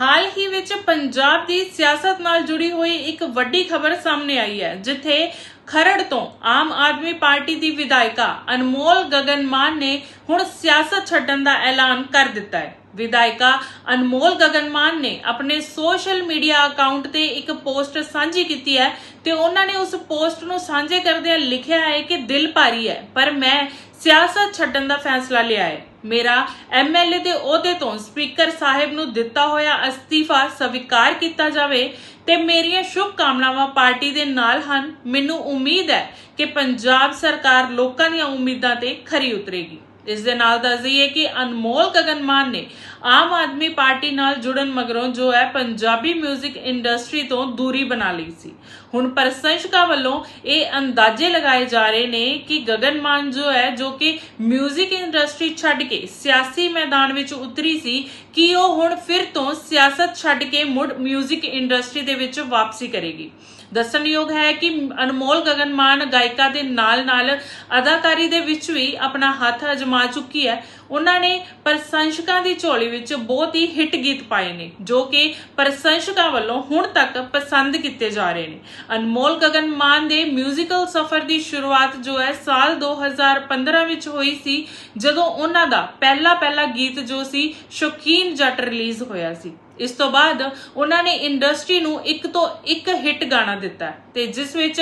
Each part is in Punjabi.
ਹਾਲ ਹੀ ਵਿੱਚ ਪੰਜਾਬ ਦੀ ਸਿਆਸਤ ਨਾਲ ਜੁੜੀ ਹੋਈ ਇੱਕ ਵੱਡੀ ਖਬਰ ਸਾਹਮਣੇ ਆਈ ਹੈ, ਜਿੱਥੇ ਖਰੜ ਤੋਂ ਆਮ ਆਦਮੀ ਪਾਰਟੀ ਦੀ ਵਿਧਾਇਕਾ ਅਨਮੋਲ ਗਗਨ ਮਾਨ ਨੇ ਹੁਣ ਸਿਆਸਤ ਛੱਡਣ ਦਾ ਐਲਾਨ ਕਰ ਦਿੱਤਾ ਹੈ। ਵਿਧਾਇਕਾ ਅਨਮੋਲ ਗਗਨ ਮਾਨ ਨੇ ਆਪਣੇ ਸੋਸ਼ਲ ਮੀਡੀਆ ਅਕਾਊਂਟ ਤੇ ਇੱਕ ਪੋਸਟ ਸਾਂਝੀ ਕੀਤੀ ਹੈ ਤੇ ਉਹਨਾਂ ਨੇ ਉਸ ਪੋਸਟ ਨੂੰ ਸਾਂਝੇ ਕਰਦਿਆਂ ਲਿਖਿਆ ਹੈ ਕਿ ਦਿਲ ਭਾਰੀ ਹੈ, ਪਰ ਮੈਂ ਸਿਆਸਤ ਛੱਡਣ ਦਾ ਫੈਸਲਾ ਲਿਆ ਹੈ। ਮੇਰਾ ਐਮਐਲਏ ਦੇ ਅਹੁਦੇ ਤੋਂ ਸਪੀਕਰ ਸਾਹਿਬ ਨੂੰ ਦਿੱਤਾ ਹੋਇਆ ਅਸਤੀਫਾ ਸਵੀਕਾਰ ਕੀਤਾ ਜਾਵੇ ਤੇ ਮੇਰੀਆਂ ਸ਼ੁਭ ਕਾਮਨਾਵਾਂ ਪਾਰਟੀ ਦੇ ਨਾਲ ਹਨ। ਮੈਨੂੰ ਉਮੀਦ ਹੈ ਕਿ ਪੰਜਾਬ ਸਰਕਾਰ ਲੋਕਾਂ ਦੀਆਂ ਉਮੀਦਾਂ ਤੇ ਖਰੀ ਉਤਰੇਗੀ। ਇਸ ਦੇ ਨਾਲ ਦੱਸ ਦਈਏ ਕਿ ਅਨਮੋਲ ਗਗਨ ਮਾਨ ਨੇ ਆਮ ਆਦਮੀ ਪਾਰਟੀ ਨਾਲ ਜੁੜਨ ਮਗਰੋਂ ਜੋ ਹੈ ਪੰਜਾਬੀ 뮤직 ਇੰਡਸਟਰੀ ਤੋਂ ਦੂਰੀ ਬਣਾ ਲਈ ਸੀ ਹੁਣ ਪ੍ਰਸ਼ੰਸਕਾਂ ਵੱਲੋਂ ਇਹ ਅੰਦਾਜ਼ੇ ਲਗਾਏ ਜਾ ਰਹੇ ਨੇ ਕਿ ਗਗਨ ਮਾਨ ਜੋ ਹੈ ਜੋ ਕਿ 뮤직 ਇੰਡਸਟਰੀ ਛੱਡ ਕੇ ਸਿਆਸੀ ਮੈਦਾਨ ਵਿੱਚ ਉਤਰੀ ਸੀ ਕਿ ਉਹ ਹੁਣ ਫਿਰ ਤੋਂ ਸਿਆਸਤ ਛੱਡ ਕੇ ਮੁੜ 뮤직 ਇੰਡਸਟਰੀ ਦੇ ਵਿੱਚ ਵਾਪਸੀ ਕਰੇਗੀ ਦੱਸਣਯੋਗ ਹੈ ਕਿ ਅਨਮੋਲ ਗਗਨ ਮਾਨ ਗਾਇਕਾ ਦੇ ਨਾਲ-ਨਾਲ ਅਦਾਕਾਰੀ ਦੇ ਵਿੱਚ ਵੀ ਆਪਣਾ ਹੱਥ ਅਜਮਾ ਚੁੱਕੀ ਹੈ ਉਹਨਾਂ ਨੇ ਪ੍ਰਸ਼ੰਸਕਾਂ ਦੀ ਝੋਲੀ ਵਿੱਚ ਬਹੁਤ ਹੀ ਹਿੱਟ ਗੀਤ ਪਾਏ ਨੇ ਜੋ ਕਿ ਪ੍ਰਸ਼ੰਸਕਾਂ ਵੱਲੋਂ ਹੁਣ ਤੱਕ ਪਸੰਦ ਕੀਤੇ ਜਾ ਰਹੇ ਨੇ ਅਨਮੋਲ ਗਗਨ ਮਾਨ ਦੇ 뮤지컬 ਸਫ਼ਰ ਦੀ ਸ਼ੁਰੂਆਤ ਜੋ ਹੈ ਸਾਲ 2015 ਵਿੱਚ ਹੋਈ ਸੀ ਜਦੋਂ ਉਹਨਾਂ ਦਾ ਪਹਿਲਾ ਪਹਿਲਾ ਗੀਤ ਜੋ ਸੀ ਸ਼ੌਕੀਨ ਜੱਟ ਰਿਲੀਜ਼ ਹੋਇਆ ਸੀ ਇਸ ਤੋਂ ਬਾਅਦ ਉਹਨਾਂ ਨੇ ਇੰਡਸਟਰੀ ਨੂੰ ਇੱਕ ਤੋਂ ਇੱਕ ਹਿੱਟ ਗਾਣਾ ਦਿੱਤਾ ਤੇ ਜਿਸ ਵਿੱਚ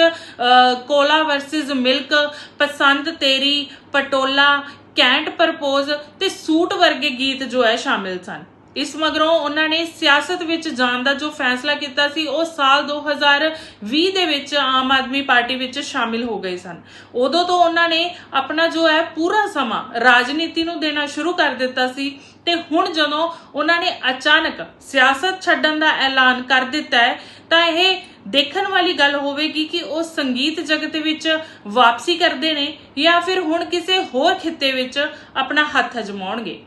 ਕੋਲਾ ਵਰਸਸ ਮਿਲਕ ਪਸੰਦ ਤੇਰੀ, ਪਟੋਲਾ ਕੈਂਟ ਪਰਪੋਜ਼ ਤੇ ਸੂਟ ਵਰਗੇ ਗੀਤ ਜੋ ਹੈ ਸ਼ਾਮਿਲ ਸਨ। ਇਸ ਮਗਰੋਂ ਉਹਨਾਂ ਨੇ ਸਿਆਸਤ ਵਿੱਚ ਜਾਣ ਦਾ ਜੋ ਫੈਸਲਾ ਕੀਤਾ ਸੀ, ਉਹ ਸਾਲ 2020 ਦੇ ਵਿੱਚ ਆਮ ਆਦਮੀ ਪਾਰਟੀ ਵਿੱਚ ਸ਼ਾਮਿਲ ਹੋ ਗਏ ਸਨ। ਉਦੋਂ ਤੋਂ ਉਹਨਾਂ ਨੇ ਆਪਣਾ ਜੋ ਹੈ ਪੂਰਾ ਸਮਾਂ ਰਾਜਨੀਤੀ ਨੂੰ ਦੇਣਾ ਸ਼ੁਰੂ ਕਰ ਦਿੱਤਾ ਸੀ ਤੇ ਹੁਣ ਜਦੋਂ ਉਹਨਾਂ ਨੇ ਅਚਾਨਕ ਸਿਆਸਤ ਛੱਡਣ ਦਾ ਐਲਾਨ ਕਰ ਦਿੱਤਾ ਹੈ, ਤਾਂ ਇਹ ਦੇਖਣ ਵਾਲੀ ਗੱਲ ਹੋਵੇਗੀ ਕਿ ਉਹ ਸੰਗੀਤ ਜਗਤ ਵਿੱਚ ਵਾਪਸੀ ਕਰਦੇ ਨੇ ਜਾਂ ਫਿਰ ਹੁਣ ਕਿਸੇ ਹੋਰ ਖਿੱਤੇ ਵਿੱਚ ਆਪਣਾ ਹੱਥ ਅਜਮਾਉਣਗੇ।